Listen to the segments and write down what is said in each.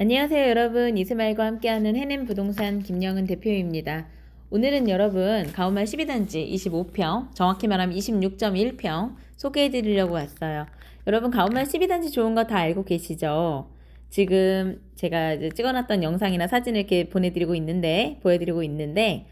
안녕하세요 여러분 이스마일과 함께하는 해냄 부동산 김영은 대표입니다. 오늘은 여러분 가오말 12단지 25평 정확히 말하면 26.1평 소개해 드리려고 왔어요. 여러분 가오말 12단지 좋은 거 다 알고 계시죠? 지금 제가 찍어놨던 영상이나 사진을 이렇게 보내드리고 있는데 보여드리고 있는데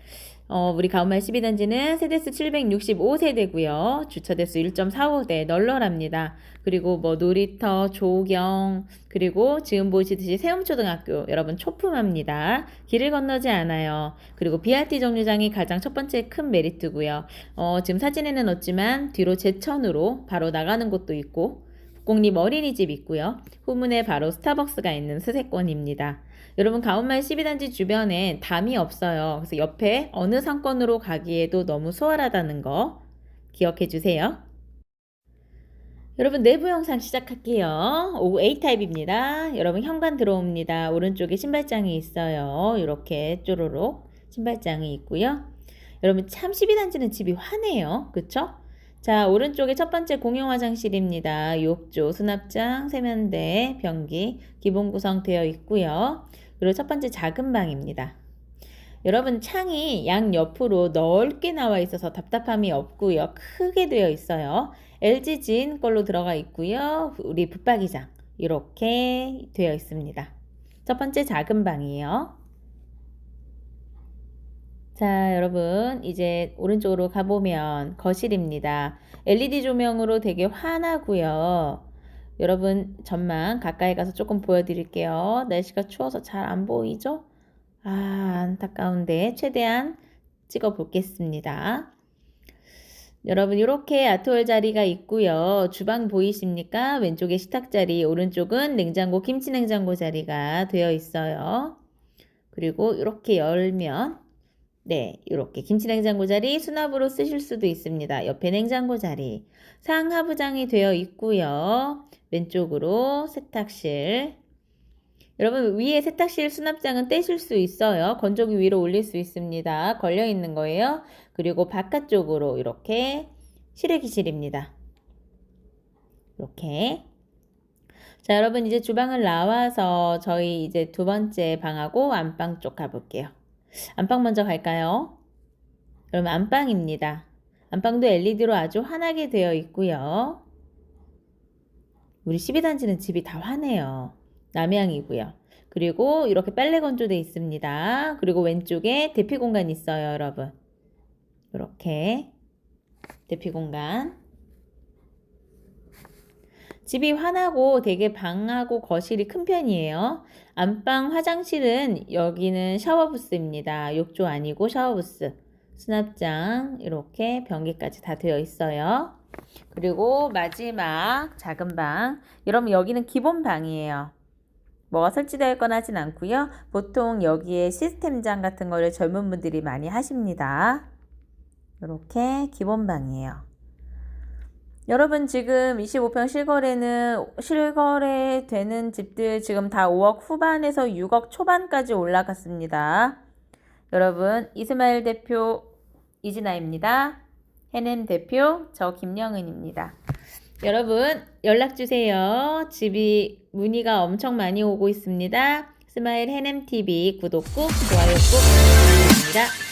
어, 우리 가오말 12단지는 세대수 765세대고요. 주차대수 1.45대 널널합니다. 그리고 뭐 놀이터, 조경, 그리고 지금 보시듯이 세움초등학교 여러분 초품합니다. 길을 건너지 않아요. 그리고 BRT 정류장이 가장 첫 번째 큰 메리트고요. 어, 지금 사진에는 없지만 뒤로 제천으로 바로 나가는 곳도 있고 국공립 어린이집 있고요. 후문에 바로 스타벅스가 있는 수세권입니다. 여러분 가온마을 12단지 주변엔 담이 없어요. 그래서 옆에 어느 상권으로 가기에도 너무 수월하다는 거 기억해 주세요. 여러분 내부 영상 시작할게요. 오 A타입입니다. 여러분 현관 들어옵니다. 오른쪽에 신발장이 있어요. 이렇게 쪼로록 신발장이 있고요. 여러분 참 12단지는 집이 환해요. 그쵸? 자 오른쪽에 첫 번째 공용 화장실입니다. 욕조, 수납장, 세면대, 변기 기본 구성 되어 있고요. 그리고 첫 번째 작은 방입니다. 여러분 창이 양 옆으로 넓게 나와 있어서 답답함이 없고요. 크게 되어 있어요. LG 진 걸로 들어가 있고요. 우리 붙박이장 이렇게 되어 있습니다. 첫 번째 작은 방이에요. 자, 여러분, 이제 오른쪽으로 가보면 거실입니다. LED 조명으로 되게 환하고요. 여러분, 전망 가까이 가서 조금 보여드릴게요. 날씨가 추워서 잘 안 보이죠? 아, 안타까운데 최대한 찍어 보겠습니다. 여러분, 이렇게 아트홀 자리가 있고요. 주방 보이십니까? 왼쪽에 식탁 자리, 오른쪽은 냉장고, 김치 냉장고 자리가 되어 있어요. 그리고 이렇게 열면 네, 이렇게 김치냉장고 자리 수납으로 쓰실 수도 있습니다. 옆에 냉장고 자리 상하부장이 되어 있고요. 왼쪽으로 세탁실. 여러분 위에 세탁실 수납장은 떼실 수 있어요. 건조기 위로 올릴 수 있습니다. 걸려 있는 거예요. 그리고 바깥쪽으로 이렇게 실외기실입니다. 이렇게 자, 여러분 이제 주방을 나와서 저희 이제 두 번째 방하고 안방 쪽 가볼게요. 안방 먼저 갈까요? 그럼 안방입니다. 안방도 LED로 아주 환하게 되어 있고요. 우리 12단지는 집이 다 환해요. 남향이고요. 그리고 이렇게 빨래 건조대 있습니다. 그리고 왼쪽에 대피 공간 있어요, 여러분. 이렇게 대피 공간. 집이 환하고 되게 방하고 거실이 큰 편이에요. 안방 화장실은 여기는 샤워부스입니다. 욕조 아니고 샤워부스. 수납장 이렇게 변기까지 다 되어 있어요. 그리고 마지막 작은 방. 여러분 여기는 기본 방이에요. 뭐가 설치되어 있거나 하진 않고요. 보통 여기에 시스템장 같은 거를 젊은 분들이 많이 하십니다. 이렇게 기본 방이에요. 여러분 지금 25평 실거래는 실거래 되는 집들 지금 다 5억 후반에서 6억 초반까지 올라갔습니다. 여러분 이스마일 대표 이진아입니다. 해냄 대표 저 김영은입니다. 여러분 연락 주세요. 집이 문의가 엄청 많이 오고 있습니다. 스마일 해냄 TV 구독 꾹 좋아요 꾹 부탁드립니다.